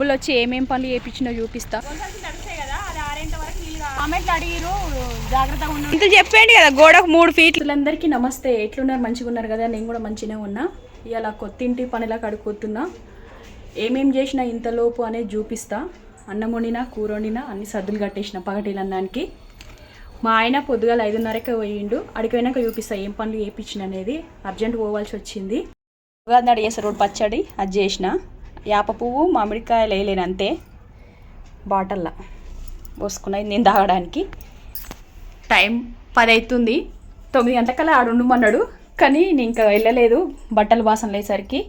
వాళ్ళు వచ్చి ఏమేం పనులు చేయించినా చూపిస్తా. ఇంత చెప్పండి కదా గోడకు మూడు ఫీట్లు. అందరికీ నమస్తే. ఎట్లున్నారు? మంచిగా ఉన్నారు కదా? నేను కూడా మంచిగా ఉన్నా. ఇలా కొత్తింటి పనిలా కడుక్కోతున్నా ఏమేం చేసినా ఇంతలోపు అనేది చూపిస్తా. అన్నం వండినా కూర వండినా అన్ని సర్దులు కట్టేసిన పగటిలన్నానికి మా ఆయన పొద్దుగాల ఐదున్నరకే పోయిండు. అడిగిపోయినాక చూపిస్తా ఏం పనులు చేయించిన అనేది. అర్జెంట్ పోవాల్సి వచ్చింది. ఉగాది అడిగేసా రోడ్ పచ్చడి అది చేసిన. యాప పువ్వు మామిడికాయలు వేయలేను అంతే బాటల్లా పోసుకున్నది నేను తాగడానికి. టైం పది అవుతుంది తొమ్మిది గంటలకల్లా ఆడుండమన్నాడు కానీ నేను ఇంకా వెళ్ళలేదు. బట్టలు బాసనలు వేసరికి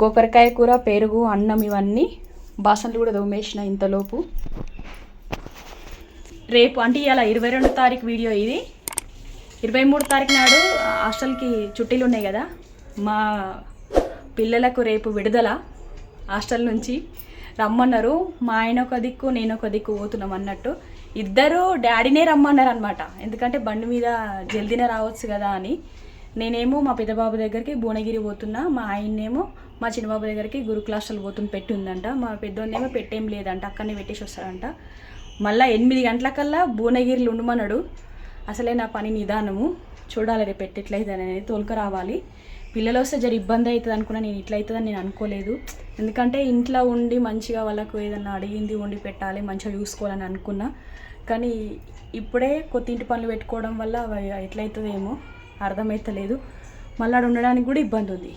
గోకరకాయ కూర పెరుగు అన్నం ఇవన్నీ బాసనలు కూడా దోమేసిన ఇంతలోపు. రేపు అంటే ఇవాళ ఇరవై రెండు తారీఖు వీడియో ఇది. ఇరవై మూడు తారీఖు నాడు హాస్టల్కి చుట్టీలు ఉన్నాయి కదా. మా పిల్లలకు రేపు విడుదల. హాస్టల్ నుంచి రమ్మన్నారు. మా ఆయన ఒక దిక్కు నేను ఒక దిక్కు పోతున్నాం అన్నట్టు. ఇద్దరు డాడీనే రమ్మన్నారు అనమాట ఎందుకంటే బండి మీద జల్దీనే రావచ్చు కదా అని. నేనేమో మా పెద్దబాబు దగ్గరికి భువనగిరి పోతున్నా. మా ఆయన్నేమో మా చిన్నబాబు దగ్గరికి గురు క్లాసులు పోతున్న పెట్టి ఉందంట. మా పెద్దోన్నేమో పెట్టేం లేదంట. అక్కడనే పెట్టేసి వస్తారంట. మళ్ళీ ఎనిమిది గంటలకల్లా భువనగిరిలో ఉండమన్నాడు. అసలే నా పని నిదానము. చూడాలి రేపు పెట్టేట్లయితే అనేది తోలుక రావాలి. పిల్లలు వస్తే జర ఇబ్బంది అవుతుంది అనుకున్నా నేను ఇట్లా అవుతుందని నేను అనుకోలేదు. ఎందుకంటే ఇంట్లో ఉండి మంచిగా వాళ్ళకు ఏదన్నా అడిగింది వండి పెట్టాలి మంచిగా చూసుకోవాలని అనుకున్నా. కానీ ఇప్పుడే కొత్త ఇంటి పనులు పెట్టుకోవడం వల్ల అవి ఎట్లయితుందేమో అర్థమవుతలేదు మళ్ళీ ఉండడానికి కూడా ఇబ్బంది ఉంది.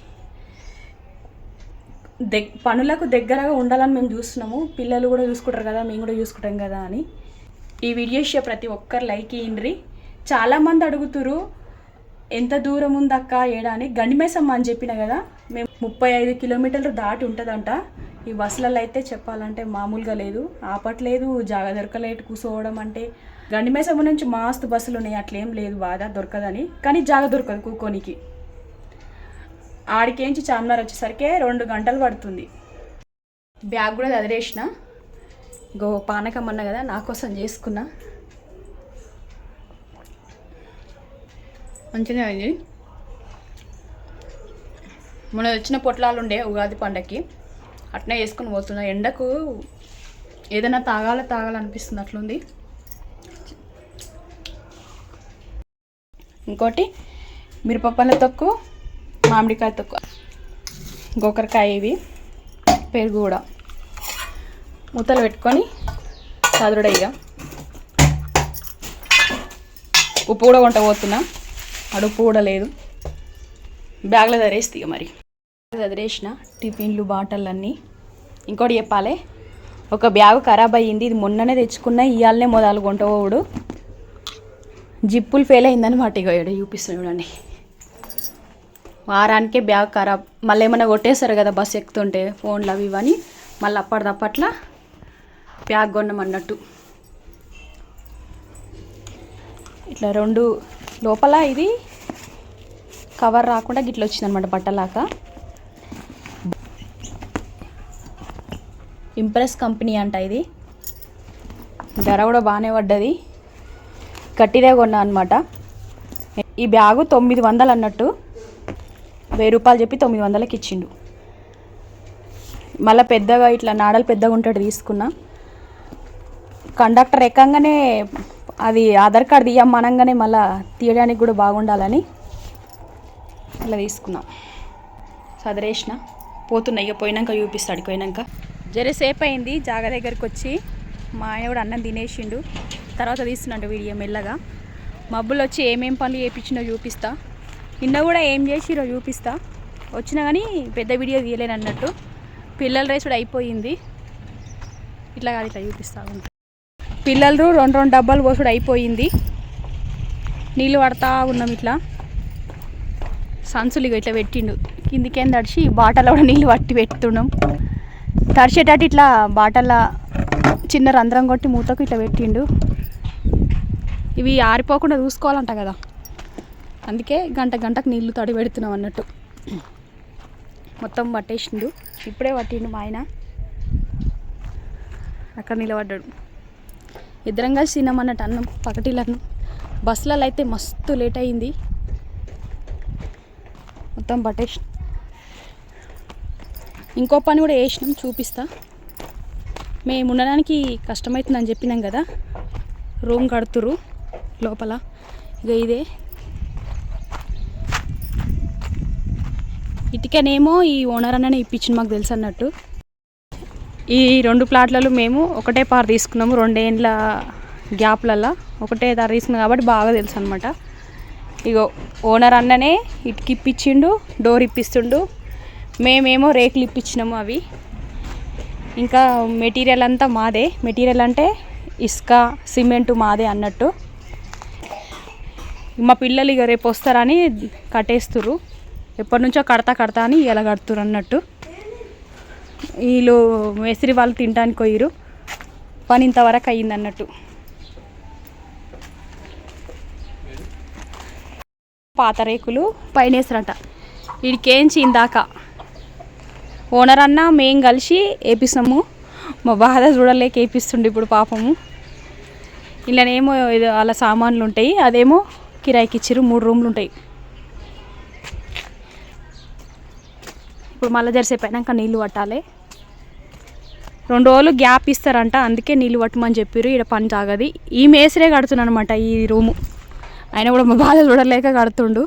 దగ్ పనులకు దగ్గరగా ఉండాలని మేము చూస్తున్నాము. పిల్లలు కూడా చూసుకుంటారు కదా మేము కూడా చూసుకుంటాం కదా అని. ఈ వీడియో ప్రతి ఒక్కరు లైక్ ఇయ్యండ్రి చాలామంది అడుగుతురు ఎంత దూరం ఉందక్క ఏడా అని గండిమేసమ్మ అని చెప్పిన కదా మేము ముప్పై ఐదు కిలోమీటర్లు దాటి ఉంటుందంట. ఈ బస్సులలో అయితే చెప్పాలంటే మామూలుగా లేదు. ఆపట్లేదు జాగ దొరకలేదు కూర్చోవడం అంటే. గండిమేసమ్మ నుంచి మాస్తు బస్సులు ఉన్నాయి అట్లేం లేదు బాధ దొరకదని. కానీ జాగ దొరకదు కూకోనికి. ఆడికేంచి చార్మినార్ వచ్చేసరికి రెండు గంటలు పడుతుంది. బ్యాగ్ కూడా చదివేసిన గో పానకం అన్న కదా నా కోసం చేసుకున్నా. మంచిగా అయింది. మన వచ్చిన పొట్లాలు ఉండే ఉగాది పండగకి అట్నే వేసుకొని పోతున్నా. ఎండకు ఏదైనా తాగాల తాగాలనిపిస్తుంది అట్లుంది. ఇంకోటి మిరపప్పల తొక్కు మామిడికాయ తొక్కు గోకరకాయ ఇవి పెరుగు కూడా. మూతలు పెట్టుకొని చదురుడయ్యా ఉప్పు కూడా వంట పోతున్నా. అడుపు కూడా లేదు. బ్యాగ్లో చదివేస్తే ఇక మరి. చదివేసిన టిఫిన్లు బాటలన్నీ. ఇంకోటి చెప్పాలి ఒక బ్యాగ్ ఖరాబ్ అయ్యింది ఇది మొన్ననే తెచ్చుకున్న ఇవాళనే మొదలు కొంట పోవుడు. జిప్పులు ఫెయిల్ అయిందని మాట చూపిస్తున్నాడు చూడండి. వారానికే బ్యాగ్ ఖరాబ్ మళ్ళీ ఏమైనా కొట్టేస్తారు కదా బస్సు ఎక్కుతుంటే ఫోన్లు అవి ఇవని మళ్ళీ అప్పటిదప్పట్లా బ్యాగ్ కొన్నామన్నట్టు. ఇట్లా రెండు లోపల ఇది కవర్ రాకుండా గిట్ల వచ్చిందనమాట బట్టలాగా ఇంప్రెస్ కంపెనీ అంట ఇది. ధర కూడా బాగానే పడ్డది. గట్టిదే కొన్నా అనమాట ఈ బ్యాగు తొమ్మిది వందలు అన్నట్టు. వెయ్యి రూపాయలు చెప్పి తొమ్మిది వందలకి ఇచ్చిండు. మళ్ళీ పెద్దగా ఇట్లా నాడలు పెద్దగా ఉంటాడు తీసుకున్నా. కండక్టర్ ఎక్కంగానే అది ఆధార్ కార్డు తీయమ్మనంగానే మళ్ళీ తీయడానికి కూడా బాగుండాలని ఇట్లా తీసుకున్నాం. సదరేసిన పోతున్నాయి ఇక పోయినాక చూపిస్తాడు పోయినాక. జరసేపు అయింది జాగ దగ్గరికి వచ్చి మా ఆయన కూడా అన్నం తినేసిండు. తర్వాత తీస్తున్నాడు వీడియో మెల్లగా. మబ్బులు వచ్చి ఏమేం పనులు చేయించినో చూపిస్తా. నిన్న కూడా ఏం చేసిరో చూపిస్తా. వచ్చినా కానీ పెద్ద వీడియో తీయలేను అన్నట్టు పిల్లల రేస్ కూడా అయిపోయింది. ఇట్లా కాదు ఇట్లా చూపిస్తా. ఉంటా. పిల్లలు రెండు రెండు డబ్బాలు పోసుడు అయిపోయింది. నీళ్ళు పడతా ఉన్నాం ఇట్లా. సంచులు ఇట్లా పెట్టిండు. కిందికేం తడిచి బాటలో కూడా నీళ్ళు పట్టి పెడుతున్నాం తడిచేటట్టు ఇట్లా బాటల చిన్న రంధ్రం కొట్టి మూతకు ఇట్లా పెట్టిండు. ఇవి ఆరిపోకుండా చూసుకోవాలంట కదా. అందుకే గంట గంటకు నీళ్ళు తడి పెడుతున్నాం అన్నట్టు. మొత్తం పట్టేసిండు. ఇప్పుడే పట్టిండు మా ఆయన. అక్కడ నిలబడ్డాడు. ఇద్దరం కలిసి తిన్నామన్నట్టు అన్నం పకటీలను బస్సులలో అయితే మస్తు లేట్ అయింది. మొత్తం పట్టేసి ఇంకో పని కూడా వేసినాం చూపిస్తా. మేము ఉండడానికి కష్టమవుతుందని చెప్పినాం కదా. రూమ్ కడుతురు లోపల. ఇక ఇదే. ఇటుకనేమో ఈ ఓనర్ అన్ననే ఇప్పించింది మాకు తెలుసు అన్నట్టు. ఈ రెండు ప్లాట్లలో మేము ఒకటే పార్ తీసుకున్నాము రెండేండ్ల గ్యాప్లల్లో ఒకటే ధర తీసుకున్నాం కాబట్టి బాగా తెలుసు అనమాట ఇగో ఓనర్ అన్ననే ఇటుకి ఇప్పించిండు డోర్ ఇప్పిస్తుండు. మేమేమో రేకులు ఇప్పించినాము అవి. ఇంకా మెటీరియల్ అంతా మాదే. మెటీరియల్ అంటే ఇసుక సిమెంట్ మాదే అన్నట్టు. మా పిల్లలు ఇక రేపు వస్తారని కట్టేస్తురు ఎప్పటి నుంచో కడతా కడతా అని ఇలా కడుతురు అన్నట్టు. వీళ్ళు మేస్త్రి వాళ్ళు తినడానికి పోయిరు పని ఇంతవరకు అయ్యింది అన్నట్టు. పాత రేకులు పైన వీడికేంచి ఇందాక? ఓనర్ అన్న మేం కలిసి వేపిస్తాము మా బాధ చూడలేక వేపిస్తుండే ఇప్పుడు పాపము. ఇలానేమో వాళ్ళ అలా సామాన్లు ఉంటాయి. అదేమో కిరాయికి ఇచ్చిర్రు మూడు రూమ్లు ఉంటాయి ఇప్పుడు మళ్ళీ జరిసేపు అయినాక నీళ్ళు పట్టాలి. రెండు రోజులు గ్యాప్ ఇస్తారంట అందుకే నీళ్ళు పట్టమని చెప్పారు ఇక్కడ పని తాగది ఈ మేసరే కడుతున్నాను అనమాట ఈ రూము. ఆయన కూడా మా బాధ చూడలేక కడుతుండు.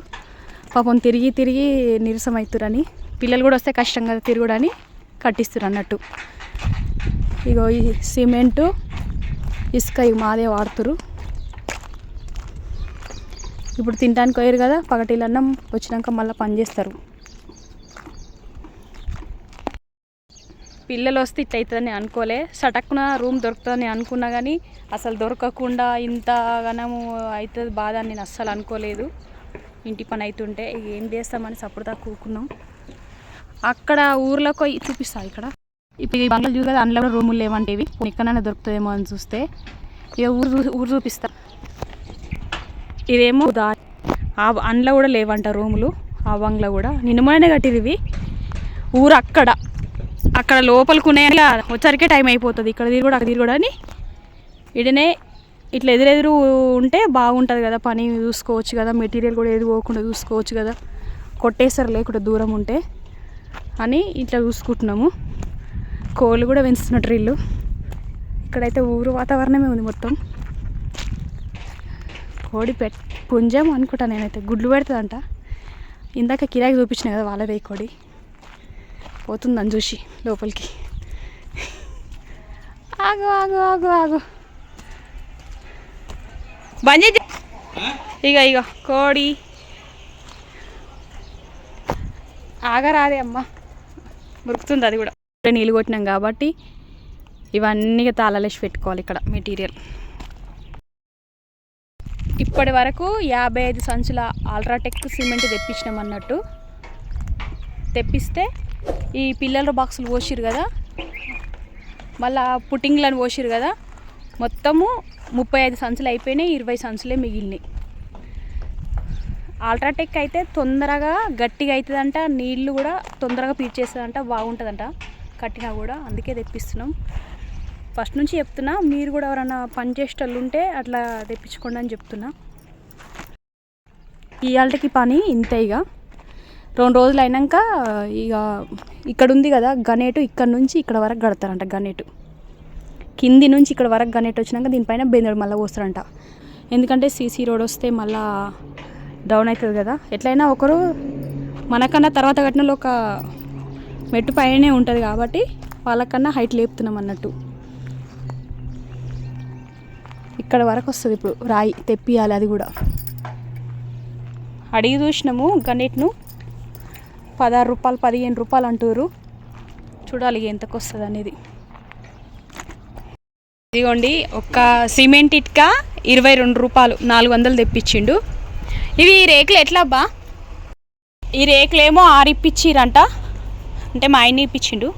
పాపం తిరిగి తిరిగి నీరసం అవుతురని పిల్లలు కూడా వస్తే కష్టం కదా తిరుగుడని కట్టిస్తారు అన్నట్టు ఇగో ఈ సిమెంటు ఇసుక ఇవి మాదే వాడుతురు ఇప్పుడు తినడానికి పోయారు కదా పగటిలన్నం వచ్చినాక మళ్ళీ పని చేస్తారు. పిల్లలు వస్తే ఇట్లా అవుతుందని అనుకోలే. సటక్కున రూమ్ దొరుకుతుందని అనుకున్నా కానీ అసలు దొరకకుండా ఇంతగానము అవుతుంది బాధ అని నేను అస్సలు అనుకోలేదు. ఇంటి పని అవుతుంటే ఇక ఏం చేస్తామని సపోర్ట్ కూకున్నాం. అక్కడ ఊర్లోకి పోయి చూపిస్తా ఇక్కడ. ఇప్పుడు ఈ బంగ్లా చూసి కదా అందులో కూడా రూములు లేవంటేవి ఎక్కడైనా దొరుకుతుందేమో అని చూస్తే ఇక ఊరు చూ- ఊరు చూపిస్తా. ఇదేమో దా ఆ అందులో కూడా లేవంట రూములు. ఆ బంగ్లా కూడా. నిన్నమనే మొన్ననే ఊరు అక్కడ. అక్కడ లోపలికి ఉన్నాయి వచ్చరికే టైం అయిపోతుంది. ఇక్కడ తిరిగి కూడా అక్కడ తిరిగి కూడా అని. ఇడనే ఇట్లా ఎదురెదురు ఉంటే బాగుంటుంది కదా పని చూసుకోవచ్చు కదా. మెటీరియల్ కూడా ఏది పోకుండా చూసుకోవచ్చు కదా. కొట్టేస్తారు లేకుండా దూరం ఉంటే అని ఇట్లా చూసుకుంటున్నాము. కోళ్ళు కూడా పెంచుతున్నట్టు ఇల్లు. ఇక్కడైతే ఊరు వాతావరణమే ఉంది మొత్తం. కోడి పెట్ పుంజం అనుకుంటా నేనైతే. గుడ్లు పెడుతుందంట. ఇందాక కిరాకి చూపించిన కదా వాళ్ళదే కోడి. పోతుందని చూసి లోపలికి. ఆగు ఆగు ఆగు ఆగు. బంద్ ఇగ ఇక ఇక కోడి. ఆగరాదే అమ్మ. మురుకుతుంది అది కూడా. నీళ్ళు కొట్టినాం కాబట్టి ఇవన్నీ తాళలేసి పెట్టుకోవాలి ఇక్కడ మెటీరియల్. ఇప్పటి వరకు యాభై ఐదు సంచుల అల్ట్రాటెక్ సిమెంట్ తెప్పించినాం అన్నట్టు. తెప్పిస్తే ఈ పిల్లల బాక్సులు పోసిరు కదా? మళ్ళా పుట్టింగ్లను పోసిరు కదా? మొత్తము ముప్పై ఐదు సంచులు అయిపోయినాయి ఇరవై సంచులే మిగిలినాయి. అల్ట్రాటెక్ అయితే తొందరగా గట్టిగా అవుతుందంట నీళ్ళు కూడా తొందరగా పీల్చేస్తుందంట బాగుంటుందంట. కట్టినా కూడా అందుకే తెప్పిస్తున్నాం. ఫస్ట్ నుంచి చెప్తున్నా మీరు కూడా ఎవరైనా పని చేసేటోళ్ళు ఉంటే అట్లా తెప్పించుకోండి అని చెప్తున్నా. ఇవాళకి పని ఇంతే ఇక రెండు రోజులు అయినాక ఇక ఇక్కడ ఉంది కదా గనేటు ఇక్కడ నుంచి ఇక్కడ వరకు కడతారంట గనేటు కింది నుంచి ఇక్కడ వరకు గనేట్ వచ్చినాక దీనిపైన బెందడు మళ్ళీ పోస్తారంట. ఎందుకంటే సీసీ రోడ్ వస్తే మళ్ళా డౌన్ అవుతుంది కదా. ఎట్లయినా ఒకరు మనకన్నా తర్వాత కట్టినలో ఒక మెట్టు పైనే ఉంటుంది కాబట్టి వాళ్ళకన్నా హైట్ లేపుతున్నాం అన్నట్టు. ఇక్కడ వరకు వస్తుంది ఇప్పుడు రాయి తెప్పియాలి అది కూడా. అడిగి చూసినాము గనేట్ను పదహారు రూపాయలు పదిహేను రూపాయలు అంటారు చూడాలి ఎంతకు వస్తుంది అనేది. ఇదిగోండి ఒక సిమెంట్ ఇటుక ఇరవై రెండు రూపాయలు నాలుగు వందలు తెప్పించిండు. ఇవి రేకులు ఎట్లా అబ్బా? ఈ రేకులేమో ఆరిప్పించిరంట అంటే మా ఆయన ఇప్పించిండు.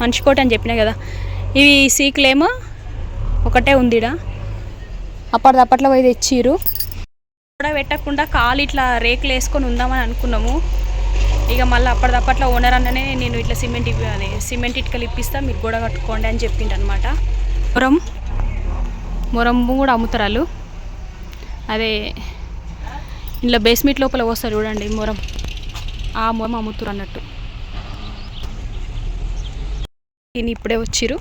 మనిషి కోట అని చెప్పినా కదా. ఇవి సీకులేమో ఒకటే ఉందిడా. అప్పటిదప్పట్లో పోయి తెచ్చిర్రు. కూడా పెట్టకుండా కాలు ఇట్లా రేకులు వేసుకొని ఉందామని అనుకున్నాము. ఇక మళ్ళీ అప్పటిదప్పట్లో ఓనర్ అన్ననే నేను ఇట్లా సిమెంట్ ఇప్పి అదే సిమెంట్ ఇటుకలు ఇప్పిస్తా మీరు గోడ కట్టుకోండి అని చెప్పిండు అనమాట మొరం మొరం కూడా అమ్ముతారు వాళ్ళు. అదే ఇంట్లో బేస్మెంట్ లోపల వస్తారు చూడండి మొరం. ఆ మొరం అమ్ముతారు అన్నట్టు. నేను ఇప్పుడే వచ్చిర్రు.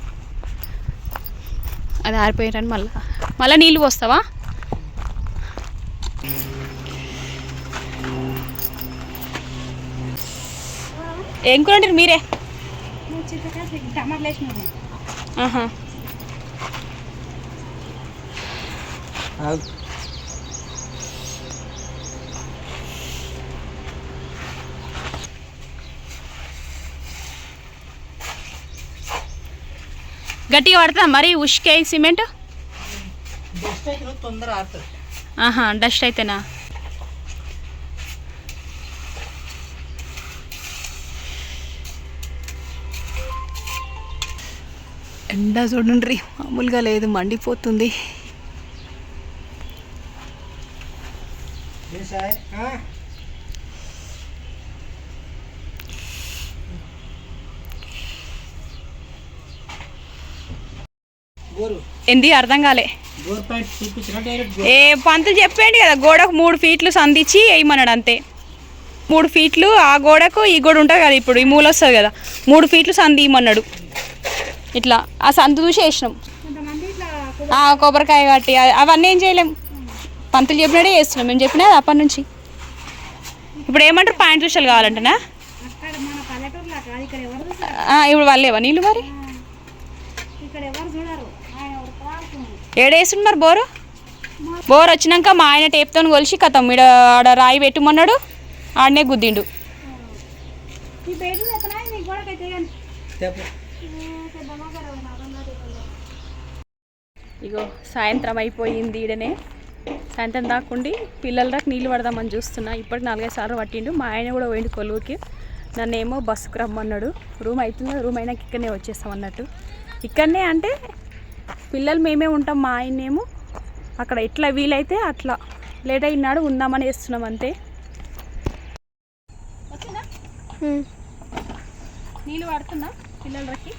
అది ఆరిపోయారని మళ్ళీ మళ్ళీ నీళ్ళు పోస్తావా? ఏం కూర వండారు మీరే? ఆహా. గట్టిగా పడుతుందా మరి? ఉష్కే సిమెంట్? ఆహా డస్ట్ అయితేనా? ఎండ చూడండి మామూలుగా లేదు మండిపోతుంది. ఏంది అర్థం కాలే. ఏ పంతులు చెప్పండి కదా గోడకు మూడు ఫీట్లు సంధించి వేయమన్నాడు అంతే. మూడు ఫీట్లు ఆ గోడకు ఈ గోడ ఉంటుంది కదా ఇప్పుడు ఈ మూల వస్తుంది కదా. మూడు ఫీట్లు సంధి ఇమ్మన్నాడు ఇట్లా ఆ సంధి చూసి వేసినాం. ఆ, కొబ్బరికాయ కట్టి అవన్నీ ఏం చేయలేం. పంతులు చెప్పినట్టే చేస్తున్నాం. మేము చెప్పినా అప్పటి నుంచి. ఇప్పుడు ఏమంటారు? పాయింట్ విషయాలు కావాలంటనా? అక్కడ మన పల్లెటూరులో కాదు ఇక్కడ ఎవరు చూస్తారు? ఆ, ఇప్పుడు వాళ్ళేవా నీళ్ళు మరి? ఏడేసిండు మరి బోరు? బోర్ వచ్చినాక మా ఆయన టేప్తో కొలిసి కథం ఈడ ఆడ రాయి పెట్టమన్నాడు. ఆడనే గుద్దిండు ఈ బెడ్ ఎక్కడ నీ గోడకైతే కానీ పెద్ద మగరు ఇగో సాయంత్రం అయిపోయింది ఈడనే. సాయంత్రం దాకుండి పిల్లల దాకా నీళ్ళు పడదామని చూస్తున్నా. ఇప్పటికి నాలుగైదు సార్లు పట్టిండు. మా ఆయన కూడా పోయిండు కొలువుకి నన్నేమో బస్సుకు రమ్మన్నాడు. రూమ్ అవుతుంది రూమ్ అయినాక ఇక్కడనే వచ్చేస్తాం అన్నట్టు. ఇక్కడనే అంటే పిల్లలు మేమే ఉంటాం మా ఆయనేమో అక్కడ ఎట్లా వీలైతే అట్లా. లేట్ అయినాడు ఉందామని వేస్తున్నాం అంతే. నీళ్ళు పడుతున్నా పిల్లలకి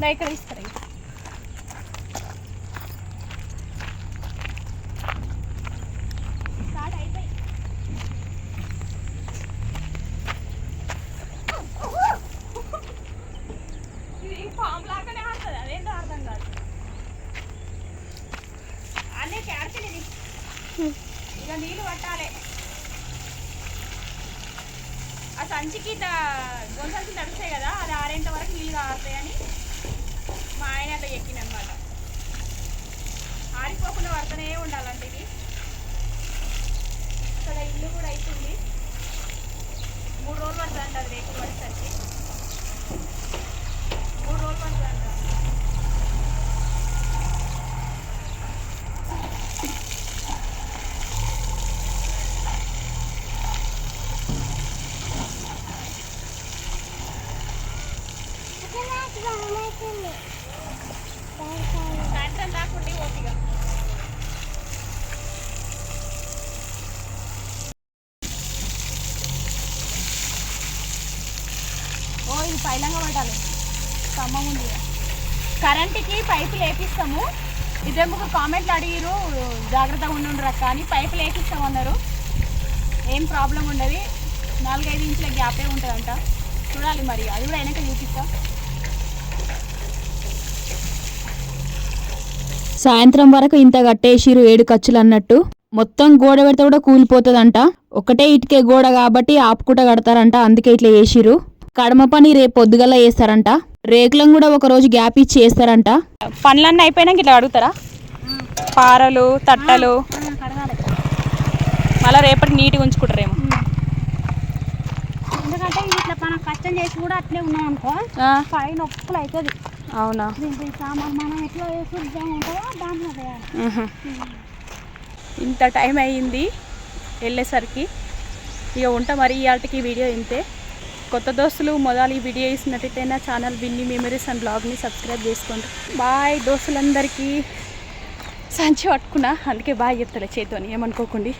దా ఇక్కడ ఇస్తారా ఇక. స్టార్ట్ అయిపోయి ఇది పాము లాగానే ఆడుతుంది అదేంటో అర్థం కాదు అన్నీ ఆడుతుంది ఇది ఇక నీళ్ళు పట్టాలి ఆ సంచికి గొంతు తడుస్తాయి కదా అది ఆరేంత వరకు నీళ్ళు కారుతాయని మా ఆయన అట్లా ఎక్కినమాట ఆరిపోకుండా ఉండాలండి ఇది. అక్కడ ఇల్లు కూడా అవుతుంది మూడు రోజులు పడుతుందంట అది రేపు పడుతుంది మూడు రోజులు పడుతుందంట సాయంత్రం దాకుండి ఓపిక ఓ ఇది పడాలి స్తంభం ఉంది కరెంట్కి పైపులు వేపిస్తాము ఇద్దరు ముగ్గురు కామెంట్లు అడిగిరు జాగ్రత్తగా ఉండు రక్క అని. పైపులు వేపిస్తామన్నారు ఏం ప్రాబ్లం ఉండదు. నాలుగైదు ఇంచుల గ్యాపే ఉంటుందంట. చూడాలి మరి. అది కూడా అయినాక చూపిస్తా. సాయంత్రం వరకు ఇంత కట్టేసిరు ఏడు ఖర్చులు అన్నట్టు. మొత్తం గోడ పెడితే కూడా కూలిపోతుందంట. ఒకటే ఇటుకే గోడ కాబట్టి ఆపుకుంట కడతారంట. అందుకే ఇట్లా వేసిరు కడమ పని రేపు పొద్దుగల వేస్తారంట రేకులను కూడా ఒక రోజు గ్యాప్ ఇచ్చి వేస్తారంట పనులన్నీ అయిపోయినాక ఇట్లా అడుగుతారా పారలు తట్టలు. మళ్ళీ రేపటి నీట్గా ఉంచుకుంటారేమో. ఎందుకంటే ఇట్లా మనం కష్టం చేసి కూడా అట్లే ఉన్నాం అనుకో నొప్పులు అవుతుంది అవునా? మనం ఎట్లా ఉంటుందో దాంట్లో. ఇంత టైం అయ్యింది. వెళ్ళేసరికి. ఇక ఉంటా మరి ఇవాళకి వీడియో ఇంతే. కొత్త దోస్తులు మొదలు ఈ వీడియో ఇస్తున్నట్టయితే నా ఛానల్ విన్ని మెమరీస్ అండ్ బ్లాగ్ని సబ్స్క్రైబ్ చేసుకోండి. బాయ్ దోస్తులందరికీ సంచి పట్టుకున్నా. అందుకే బాయ్ చెప్తలే చేతోని ఏమనుకోకండి.